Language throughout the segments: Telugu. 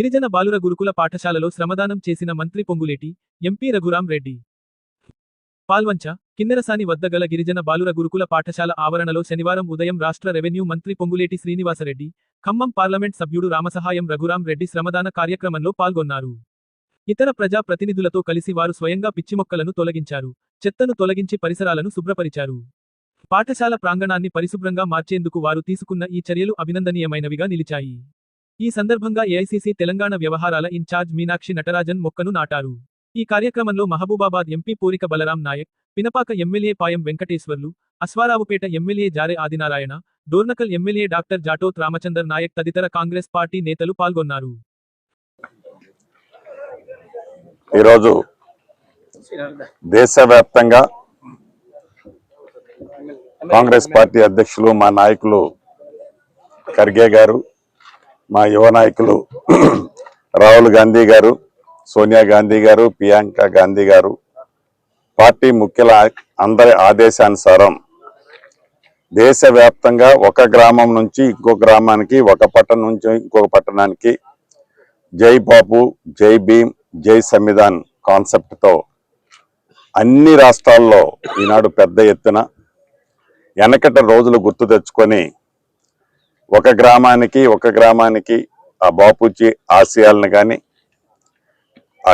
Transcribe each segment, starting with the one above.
గిరిజన బాలుర గురుకుల పాఠశాలలో శ్రమదానం చేసిన మంత్రి పొంగులేటి ఎంపీ రఘురాం రెడ్డి. పాల్వంచ కిన్నెరసాని వద్ద గల గిరిజన బాలుర గురుకుల పాఠశాల ఆవరణలో శనివారం ఉదయం రాష్ట్ర రెవెన్యూ మంత్రి పొంగులేటి శ్రీనివాసరెడ్డి ఖమ్మం పార్లమెంట్ సభ్యుడు రామసహాయం రఘురాం రెడ్డి శ్రమదాన కార్యక్రమంలో పాల్గొన్నారు. ఇతర ప్రజా ప్రతినిధులతో కలిసి వారు స్వయంగా పిచ్చి మొక్కలను తొలగించారు చెత్తను తొలగించి పరిసరాలను శుభ్రపరిచారు. పాఠశాల ప్రాంగణాన్ని పరిశుభ్రంగా మార్చేందుకు వారు తీసుకున్న ఈ చర్యలు అభినందనీయమైనవిగా నిలిచాయి. ఈ సందర్భంగా ఏఐసీసీ తెలంగాణ వ్యవహారాల ఇన్ఛార్జ్ మీనాక్షి నటరాజన్ మొక్కను నాటారు. ఈ కార్యక్రమంలో Mahabubabad MP Porika Balaram Naik Pinapaka MLA Payam Venkateswarlu Aswaraopeta MLA Jare Adinarayana Dornakal MLA doctor Jatoth Ramachander Naik తదితర కాంగ్రెస్ పార్టీ నేతలు పాల్గొన్నారు. ఈరోజు దేశవ్యాప్తంగా కాంగ్రెస్ పార్టీ అధ్యక్షులు మా నాయకులు ఖర్గే గారు మా యువ నాయకులు రాహుల్ గాంధీ గారు సోనియా గాంధీ గారు ప్రియాంక గాంధీ గారు పార్టీ ముఖ్యుల అందరి ఆదేశానుసారం దేశవ్యాప్తంగా ఒక గ్రామం నుంచి ఇంకో గ్రామానికి ఒక పట్టణం నుంచి ఇంకొక పట్టణానికి జై బాబు జై భీమ్ జై సంవిధాన్ కాన్సెప్ట్తో అన్ని రాష్ట్రాల్లో ఈనాడు పెద్ద ఎత్తున వెనకట రోజులు గుర్తు తెచ్చుకొని ఒక గ్రామానికి ఒక గ్రామానికి ఆ బాపూజీ ఆశయాలను కానీ ఆ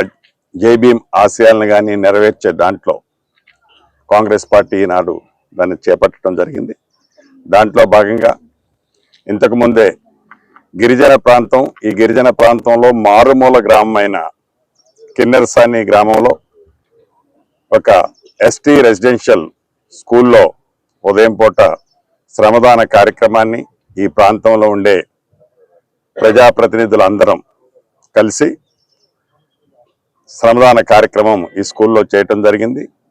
జైభీం ఆశయాలను కానీ నెరవేర్చే దాంట్లో కాంగ్రెస్ పార్టీ ఈనాడు దాన్ని చేపట్టడం జరిగింది. దాంట్లో భాగంగా ఇంతకుముందే గిరిజన ప్రాంతం ఈ గిరిజన ప్రాంతంలో మారుమూల గ్రామమైన కిన్నెరసాని గ్రామంలో ఒక ఎస్టీ రెసిడెన్షియల్ స్కూల్లో ఉదయం పూట శ్రమదాన కార్యక్రమాన్ని ఈ ప్రాంతంలో ఉండే ప్రజాప్రతినిధులందరం కలిసి శ్రమదాన కార్యక్రమం ఈ స్కూల్లో చేయటం జరిగింది.